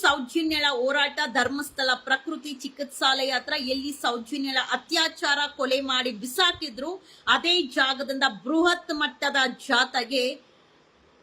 ಸೌಜನ್ಯಳ ಹೋರಾಟ, ಧರ್ಮಸ್ಥಳ ಪ್ರಕೃತಿ ಚಿಕಿತ್ಸಾಲಯ ಹತ್ರ ಎಲ್ಲಿ ಸೌಜನ್ಯಳ ಅತ್ಯಾಚಾರ ಕೊಲೆ ಮಾಡಿ ಬಿಸಾಕಿದ್ರು, ಅದೇ ಜಾಗದಿಂದ ಬೃಹತ್ ಮಟ್ಟದ ಜಾಥಾಗೆ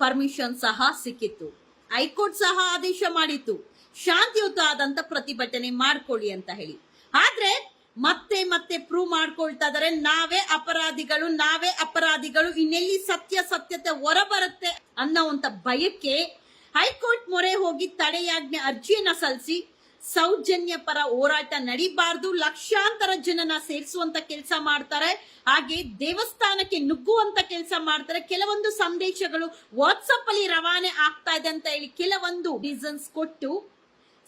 ಪರ್ಮಿಷನ್ ಸಹ ಸಿಕ್ಕಿತ್ತು. ಹೈಕೋರ್ಟ್ ಸಹ ಆದೇಶ ಮಾಡಿತ್ತು. ಶಾಂತಿಯುತ ಆದಂತ ಪ್ರತಿಭಟನೆ ಮಾಡ್ಕೊಳ್ಳಿ ಅಂತ ಹೇಳಿ. ಆದ್ರೆ ಮತ್ತೆ ಮತ್ತೆ ಪ್ರೂವ್ ಮಾಡ್ಕೊಳ್ತಾ ಇದಾರೆ, ನಾವೇ ಅಪರಾಧಿಗಳು ನಾವೇ ಅಪರಾಧಿಗಳು, ಇನ್ನೆಲ್ಲಿ ಸತ್ಯ ಸತ್ಯತೆ ಹೊರಬರುತ್ತೆ ಅನ್ನೋಂತ ಭಯಕ್ಕೆ ಹೈಕೋರ್ಟ್ ಮೊರೆ ಹೋಗಿ ತಡೆಯಾಜ್ಞೆ ಅರ್ಜಿಯನ್ನ ಸಲ್ಲಿಸಿ ಸೌಜನ್ಯ ಪರ ಹೋರಾಟ ನಡಿಬಾರ್ದು. ಲಕ್ಷಾಂತರ ಜನನ ಸೇರಿಸುವಂತ ಕೆಲಸ ಮಾಡ್ತಾರೆ. ಹಾಗೆ ದೇವಸ್ಥಾನಕ್ಕೆ ನುಗ್ಗುವಂತ ಕೆಲಸ ಮಾಡ್ತಾರೆ. ಕೆಲವೊಂದು ಸಂದೇಶಗಳು ವಾಟ್ಸಪ್ ಅಲ್ಲಿ ರವಾನೆ ಆಗ್ತಾ ಇದೆ ಅಂತ ಹೇಳಿ ಕೆಲವೊಂದು ರೀಸನ್ಸ್ ಕೊಟ್ಟು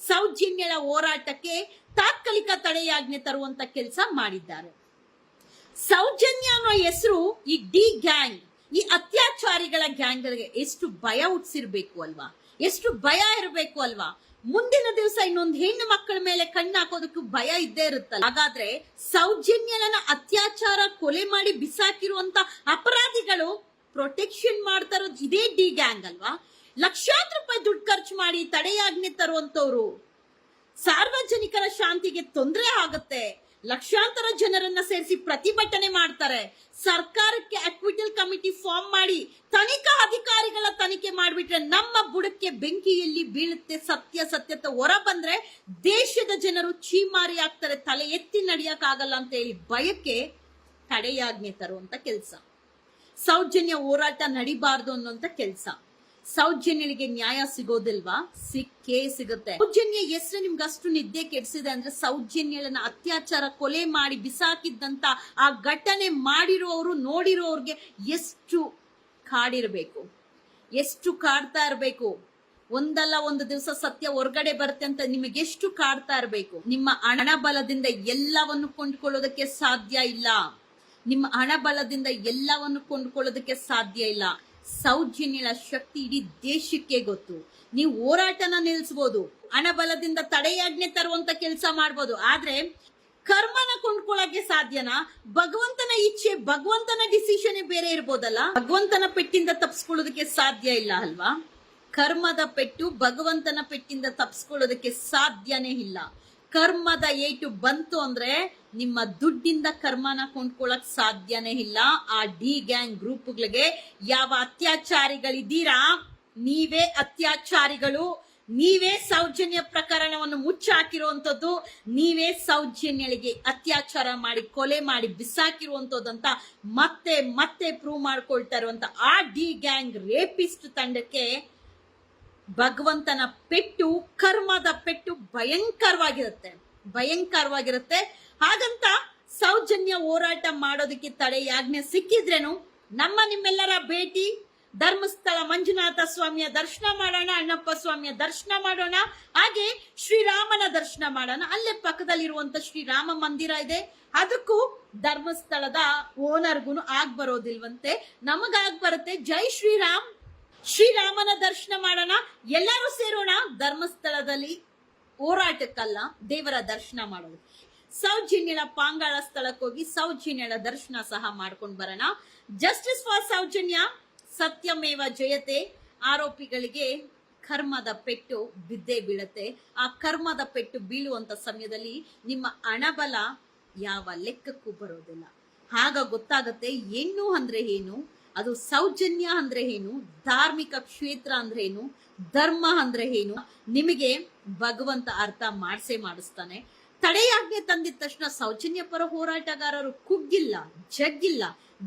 ಸೌಜನ್ಯಳ ಹೋರಾಟಕ್ಕೆ ತಾತ್ಕಾಲಿಕ ತಡೆಯಾಜ್ಞೆ ತರುವಂತ ಕೆಲಸ ಮಾಡಿದ್ದಾರೆ. ಸೌಜನ್ಯ ಅನ್ನೋ ಹೆಸರು ಈ ಡಿ ಗ್ಯಾಂಗ್ ಈ ಅತ್ಯಾಚಾರಿಗಳ ಗ್ಯಾಂಗ್ಗಳಿಗೆ ಎಷ್ಟು ಭಯ ಹುಟ್ಟಿಸಿರ್ಬೇಕು ಅಲ್ವಾ? ಎಷ್ಟು ಭಯ ಇರಬೇಕು ಅಲ್ವಾ? ಮುಂದಿನ ದಿವಸ ಇನ್ನೊಂದು ಹೆಣ್ಣು ಮಕ್ಕಳ ಮೇಲೆ ಕಣ್ಣು ಹಾಕೋದಕ್ಕೂ ಭಯ ಇದ್ದೇ ಇರುತ್ತಲ್ಲ. ಹಾಗಾದ್ರೆ ಸೌಜನ್ಯನ ಅತ್ಯಾಚಾರ, ಕೊಲೆ ಮಾಡಿ ಬಿಸಾಕಿರುವಂತ ಅಪರಾಧಿಗಳು ಪ್ರೊಟೆಕ್ಷನ್ ಮಾಡ್ತಾ ಇರೋದು ಇದೇ ಡಿ ಗ್ಯಾಂಗ್ ಅಲ್ವಾ? ಲಕ್ಷಾಂತರ ರೂಪಾಯಿ ದುಡ್ಡು ಖರ್ಚು ಮಾಡಿ ತಡೆಯಾಜ್ಞೆ ತರುವಂತವ್ರು ಸಾರ್ವಜನಿಕರ ಶಾಂತಿಗೆ ತೊಂದರೆ ಆಗುತ್ತೆ. ಲಕ್ಷಾಂತರ ಜನರನ್ನ ಸೇರಿಸಿ ಪ್ರತಿಭಟನೆ ಮಾಡ್ತಾರೆ. ಸರ್ಕಾರಕ್ಕೆ ಅಕ್ವಿಟಲ್ ಕಮಿಟಿ ಫಾರ್ಮ್ ಮಾಡಿ ತನಿಖಾ ಅಧಿಕಾರಿಗಳ ತನಿಖೆ ಮಾಡಿಬಿಟ್ರೆ ನಮ್ಮ ಬುಡಕ್ಕೆ ಬೆಂಕಿಯಲ್ಲಿ ಬೀಳುತ್ತೆ ಸತ್ಯ ಸತ್ಯತೆ ಹೊರ ಬಂದ್ರೆ ದೇಶದ ಜನರು ಚೀಮಾರಿ ಆಗ್ತಾರೆ, ತಲೆ ಎತ್ತಿ ನಡಿಯಕ್ ಆಗಲ್ಲ ಅಂತ ಹೇಳಿ ಭಯಕ್ಕೆ ತಡೆಯಾಜ್ಞೆ ತರುವಂತ ಕೆಲಸ. ಸೌಜನ್ಯ ಹೋರಾಟ ನಡಿಬಾರ್ದು ಅನ್ನುವಂಥ ಕೆಲಸ. ಸೌಜನ್ಯನಿಗೆ ನ್ಯಾಯ ಸಿಗೋದಿಲ್ವಾ? ಸಿಕ್ಕೇ ಸಿಗುತ್ತೆ. ಸೌಜನ್ಯ ಹೆಸರು ನಿಮ್ಗೆ ಅಷ್ಟು ನಿದ್ದೆ ಕೆಡಿಸಿದೆ ಅಂದ್ರೆ ಸೌಜನ್ಯಳನ್ನ ಅತ್ಯಾಚಾರ, ಕೊಲೆ ಮಾಡಿ ಬಿಸಾಕಿದ್ದಂತ ಆ ಘಟನೆ ಮಾಡಿರೋರು, ನೋಡಿರೋರ್ಗೆ ಎಷ್ಟು ಕಾಡಿರ್ಬೇಕು? ಎಷ್ಟು ಕಾಡ್ತಾ ಇರ್ಬೇಕು? ಒಂದಲ್ಲ ಒಂದು ದಿವಸ ಸತ್ಯ ಹೊರಗಡೆ ಬರುತ್ತೆ ಅಂತ ನಿಮಗೆ ಎಷ್ಟು ಕಾಡ್ತಾ ಇರಬೇಕು? ನಿಮ್ಮ ಹಣ ಬಲದಿಂದ ಎಲ್ಲವನ್ನು ಕೊಂಡ್ಕೊಳ್ಳೋದಕ್ಕೆ ಸಾಧ್ಯ ಇಲ್ಲ. ನಿಮ್ಮ ಹಣ ಬಲದಿಂದ ಎಲ್ಲವನ್ನು ಕೊಂಡ್ಕೊಳ್ಳೋದಕ್ಕೆ ಸಾಧ್ಯ ಇಲ್ಲ. ಸೌಜನ್ಯಳ ಶಕ್ತಿ ಇಡೀ ದೇಶಕ್ಕೆ ಗೊತ್ತು. ನೀವು ಹೋರಾಟನ ನಿಲ್ಲಿಸಬಹುದು ಹಣಬಲದಿಂದ ತಡೆಯಾಜ್ಞೆ ತರುವಂತ ಕೆಲಸ ಮಾಡ್ಬೋದು, ಆದ್ರೆ ಕರ್ಮನ ಕೊಂಡ್ಕೊಳ್ಳಕ್ಕೆ ಸಾಧ್ಯನಾ? ಭಗವಂತನ ಇಚ್ಛೆ, ಭಗವಂತನ ಡಿಸಿಷನ್ ಬೇರೆ ಇರ್ಬೋದಲ್ಲ? ಭಗವಂತನ ಪೆಟ್ಟಿಂದ ತಪ್ಪಿಸ್ಕೊಳ್ಳೋದಕ್ಕೆ ಸಾಧ್ಯ ಇಲ್ಲ ಅಲ್ವಾ? ಕರ್ಮದ ಪೆಟ್ಟು ಭಗವಂತನ ಪೆಟ್ಟಿಂದ ತಪ್ಪಿಸ್ಕೊಳ್ಳೋದಕ್ಕೆ ಸಾಧ್ಯನೇ ಇಲ್ಲ. ಕರ್ಮದ ಏಟು ಬಂತು ಅಂದ್ರೆ ನಿಮ್ಮ ದುಡ್ಡಿಂದ ಕರ್ಮನ ಕೊಂಡ್ಕೊಳಕ್ ಸಾಧ್ಯನೇ ಇಲ್ಲ. ಆ ಡಿ ಗ್ಯಾಂಗ್ ಗ್ರೂಪ್ಗಳಿಗೆ ಯಾವ ಅತ್ಯಾಚಾರಿಗಳಿದ್ದೀರಾ? ನೀವೇ ಅತ್ಯಾಚಾರಿಗಳು. ನೀವೇ ಸೌಜನ್ಯ ಪ್ರಕರಣವನ್ನು ಮುಚ್ಚಾಕಿರುವಂಥದ್ದು. ನೀವೇ ಸೌಜನ್ಯಳಿಗೆ ಅತ್ಯಾಚಾರ ಮಾಡಿ, ಕೊಲೆ ಮಾಡಿ ಬಿಸಾಕಿರುವಂತದ್ದಂತ ಮತ್ತೆ ಮತ್ತೆ ಪ್ರೂವ್ ಮಾಡ್ಕೊಳ್ತಾ ಇರುವಂತ ಆ ಡಿ ಗ್ಯಾಂಗ್ ರೇಪಿಸ್ಟ್ ತಂಡಕ್ಕೆ ಭಗವಂತನ ಪೆಟ್ಟು, ಕರ್ಮದ ಪೆಟ್ಟು ಭಯಂಕರವಾಗಿರುತ್ತೆ. ಭಯಂಕರವಾಗಿರುತ್ತೆ. ಹಾಗಂತ ಸೌಜನ್ಯ ಹೋರಾಟ ಮಾಡೋದಕ್ಕೆ ತಡೆಯಾಜ್ಞೆ ಸಿಕ್ಕಿದ್ರೇನು? ನಮ್ಮ ನಿಮ್ಮೆಲ್ಲರ ಭೇಟಿ, ಧರ್ಮಸ್ಥಳ ಮಂಜುನಾಥ ಸ್ವಾಮಿಯ ದರ್ಶನ ಮಾಡೋಣ, ಅಣ್ಣಪ್ಪ ಸ್ವಾಮಿಯ ದರ್ಶನ ಮಾಡೋಣ, ಹಾಗೆ ಶ್ರೀರಾಮನ ದರ್ಶನ ಮಾಡೋಣ. ಅಲ್ಲೇ ಪಕ್ಕದಲ್ಲಿರುವಂತ ಶ್ರೀರಾಮ ಮಂದಿರ ಇದೆ. ಅದಕ್ಕೂ ಧರ್ಮಸ್ಥಳದ ಓನರ್ಗುನು ಆಗ್ ಬರೋದಿಲ್ವಂತೆ. ನಮಗಾಗ್ ಬರುತ್ತೆ, ಜೈ ಶ್ರೀರಾಮ್. ಶ್ರೀರಾಮನ ದರ್ಶನ ಮಾಡೋಣ. ಎಲ್ಲರೂ ಸೇರೋಣ. ಧರ್ಮಸ್ಥಳದಲ್ಲಿ ಹೋರಾಟಕ್ಕಲ್ಲ, ದೇವರ ದರ್ಶನ ಮಾಡೋದು. ಸೌಜನ್ಯಳ ಪಾಂಗಾಳ ಸ್ಥಳಕ್ಕೆ ಹೋಗಿ ಸೌಜನ್ಯಳ ದರ್ಶನ ಸಹ ಮಾಡ್ಕೊಂಡು ಬರೋಣ. ಜಸ್ಟಿಸ್ ಫಾರ್ ಸೌಜನ್ಯ, ಸತ್ಯಮೇವ ಜಯತೆ. ಆರೋಪಿಗಳಿಗೆ ಕರ್ಮದ ಪೆಟ್ಟು ಬಿದ್ದೇ ಬೀಳತ್ತೆ. ಆ ಕರ್ಮದ ಪೆಟ್ಟು ಬೀಳುವಂತ ಸಮಯದಲ್ಲಿ ನಿಮ್ಮ ಹಣಬಲ ಯಾವ ಲೆಕ್ಕಕ್ಕೂ ಬರೋದಿಲ್ಲ. ಆಗ ಗೊತ್ತಾಗತ್ತೆ ಹೆಣ್ಣು ಅಂದ್ರೆ ಏನು? ಅದು ಸೌಜನ್ಯ ಅಂದ್ರೆ ಏನು? ಧಾರ್ಮಿಕ ಕ್ಷೇತ್ರ ಅಂದ್ರೆ ಏನು? ಧರ್ಮ ಅಂದ್ರೆ ಏನು? ನಿಮಗೆ ಭಗವಂತ ಅರ್ಥ ಮಾಡಿಸೇ ಮಾಡಿಸ್ತಾನೆ. ತಡೆಯಾಜ್ಞೆ ತಂದಿದ ತಕ್ಷಣ ಸೌಜನ್ಯ ಪರ ಹೋರಾಟಗಾರರು ಕುಗ್ಗಿಲ್ಲ, ಜಗ್ಗಿಲ್ಲ.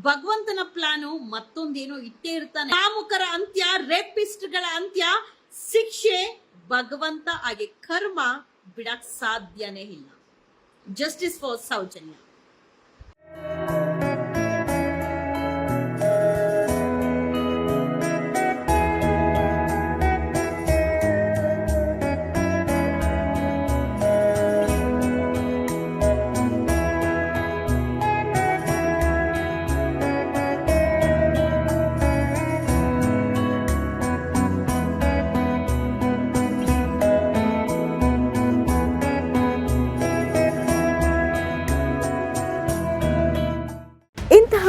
ಭಗವಂತನ ಪ್ಲಾನು ಮತ್ತೊಂದೇನೋ ಇಟ್ಟೇ ಇರ್ತಾನೆ. ಕಾಮುಕರ ಅಂತ್ಯ, ರೇಪಿಸ್ಟ್ಗಳ ಅಂತ್ಯ, ಶಿಕ್ಷೆ ಭಗವಂತ ಹಾಗೆ ಕರ್ಮ ಬಿಡಕ್ ಸಾಧ್ಯನೇ ಇಲ್ಲ. Justice for Soujanya.